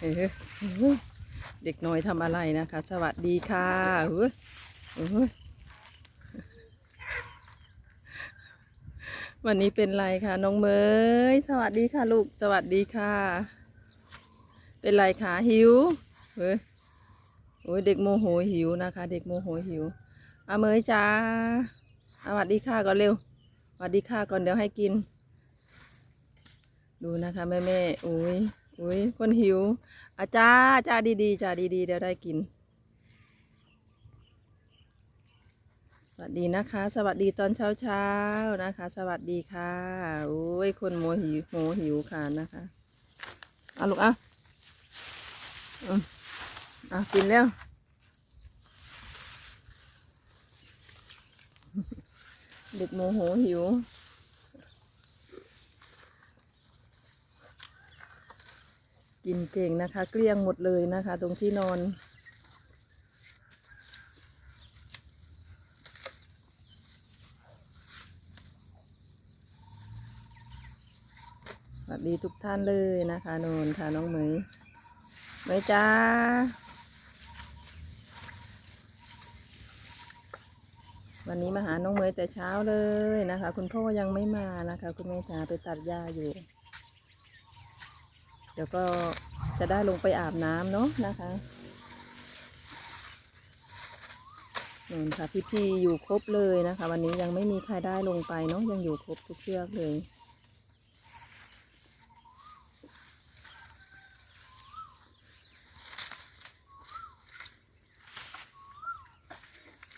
เออเด็กน้อยทำอะไรนะคะ สวัสดีค่ะเฮ้ยวันนี้เป็นไรคะน้องเมยสวัสดีค่ะลูกสวัสดีค่ะ เป็นไรคะหิวเฮ้ยโอ้ยเด็กโมโหหิวนะคะ เด็กโมโหหิวอาเมยจ้าสวัสดีค่ะก่อนเร็วสวัสดีค่ะก่อนเดี๋ยวให้กิน ดูนะคะแม่แม่ๆอุ้ย อุ้ยคนหิวอาจ้าจ้าดีๆจ้าดีๆ เดี๋ยวได้กิน สวัสดีนะคะ สวัสดีตอนเช้าเช้าๆนะคะ สวัสดีค่ะโอ้ยคนโมหิวโมหิวค่ะนะคะเอาลูกเอาอืมเอากินแล้วเด็กโมโหหิว กินเก่งนะคะ เกลี้ยงหมดเลยนะคะ ตรงที่นอน สวัสดีทุกท่านเลยนะคะนนค่ะน้องเหมยเหมยจ้าวันนี้มาหาน้องเหมยแต่เช้าเลยนะคะ คุณพ่อยังไม่มานะคะ คุณแม่จ๋าไปตัดหญ้าอยู่ เดี๋ยวก็จะได้ลงไปอาบน้ำเนาะนะคะนี่นค่ะพี่ๆอยู่ครบเลยนะคะ วันนี้ยังไม่มีใครได้ลงไปเนาะยังอยู่ครบทุกเชือกเลย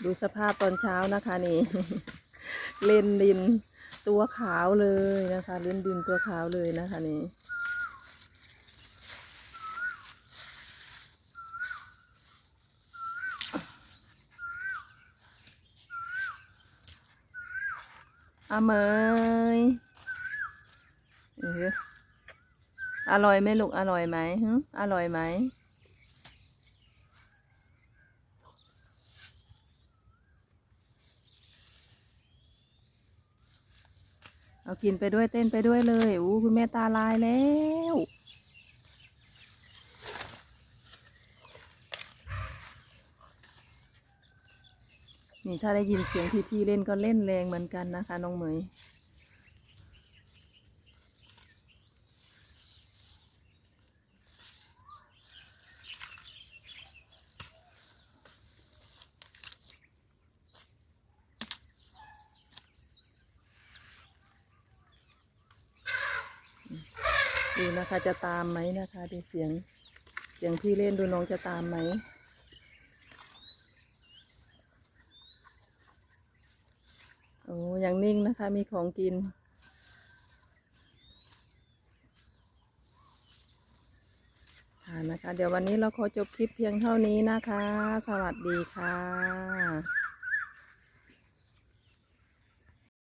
ดูสภาพตอนเช้านะคะนี่ เล่นดินตัวขาวเลยนะคะเล่นดินตัวขาวเลยนะคะนี่ อาเมยเอออร่อยไหมลูกอร่อยไหมอร่อยไหมเอากินไปด้วยเต้นไปด้วยเลยอู้คุณแม่ตาลายแล้ว นี่ถ้าได้ยินเสียงพี่ๆเล่นก็เล่นแรงเหมือนกันนะคะ น้องเหมยดูนะคะจะตามไหมนะคะดูเสียงเสียงพี่เล่นดูน้องจะตามไหม อ้ยังนิ่งนะคะ มีของกิน ค่ะนะคะ เดี๋ยววันนี้เราขอจบคลิปเพียงเท่านี้นะคะ สวัสดีค่ะ